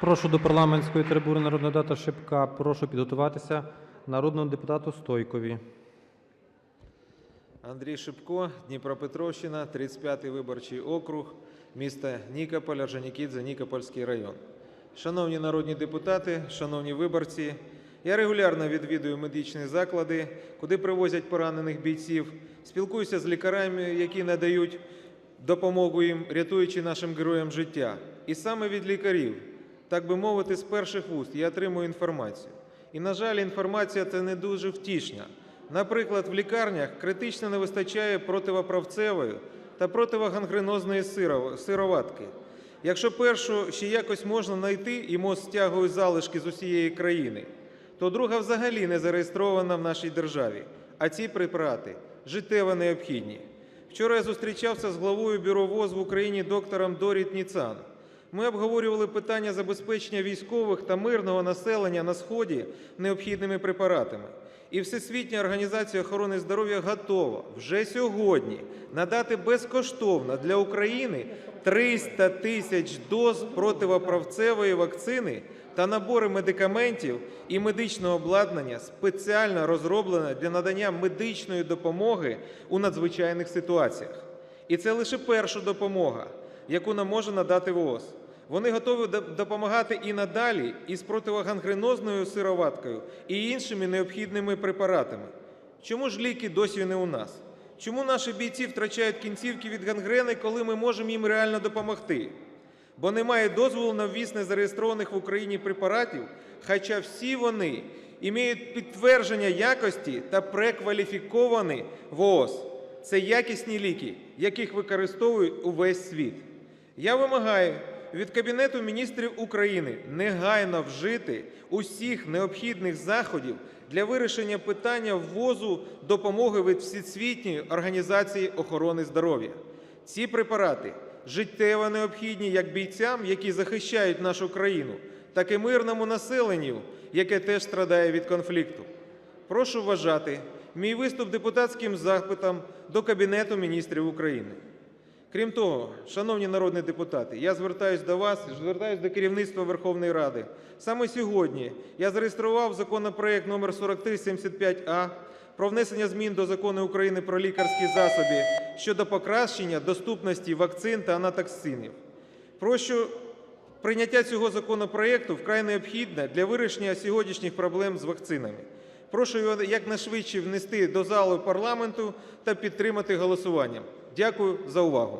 Прошу до парламентської трибуни народного депутата Шипка. Прошу підготуватися народному депутату Стойкові. Андрій Шипко, Дніпропетровщина, 35-й виборчий округ, місто Нікополь, Орджонікідзе, Нікопольський район. Шановні народні депутати, шановні виборці, я регулярно відвідую медичні заклади, куди привозять поранених бійців, спілкуюся з лікарями, які надають допомогу їм, рятуючи нашим героям життя. І саме від лікарів, так би мовити, з перших вуст я отримую інформацію. І, на жаль, інформація це не дуже втішна. Наприклад, в лікарнях критично не вистачає противоправцевої та противогангренозної сироватки. Якщо першу ще якось можна знайти і МОЗ стягує залишки з усієї країни, то друга взагалі не зареєстрована в нашій державі, а ці препарати життєво необхідні. Вчора я зустрічався з главою бюро ВОЗ в Україні доктором Доріт Ніцан. Ми обговорювали питання забезпечення військових та мирного населення на Сході необхідними препаратами. І Всесвітня організація охорони здоров'я готова вже сьогодні надати безкоштовно для України 300 тисяч доз противоправцевої вакцини та набори медикаментів і медичного обладнання спеціально розроблено для надання медичної допомоги у надзвичайних ситуаціях. І це лише перша допомога, яку нам може надати ВООЗ. Вони готові допомагати і надалі із противогангренозною сироваткою і іншими необхідними препаратами. Чому ж ліки досі не у нас? Чому наші бійці втрачають кінцівки від гангрени, коли ми можемо їм реально допомогти? Бо немає дозволу на ввіз незареєстрованих в Україні препаратів, хоча всі вони мають підтвердження якості та прекваліфіковані ВООЗ. Це якісні ліки, яких використовують увесь світ. Я вимагаю від Кабінету міністрів України негайно вжити усіх необхідних заходів для вирішення питання ввозу допомоги від Всесвітньої організації охорони здоров'я. Ці препарати життєво необхідні як бійцям, які захищають нашу країну, так і мирному населенню, яке теж страдає від конфлікту. Прошу вважати мій виступ депутатським запитом до Кабінету міністрів України. Крім того, шановні народні депутати, я звертаюся до вас, звертаюся до керівництва Верховної Ради. Саме сьогодні я зареєстрував законопроект номер 4375А про внесення змін до Закону України про лікарські засоби щодо покращення доступності вакцин та анатоксинів. Прошу прийняття цього законопроекту вкрай необхідне для вирішення сьогоднішніх проблем з вакцинами. Прошу його якнайшвидше внести до залу парламенту та підтримати голосуванням. Дякую за увагу.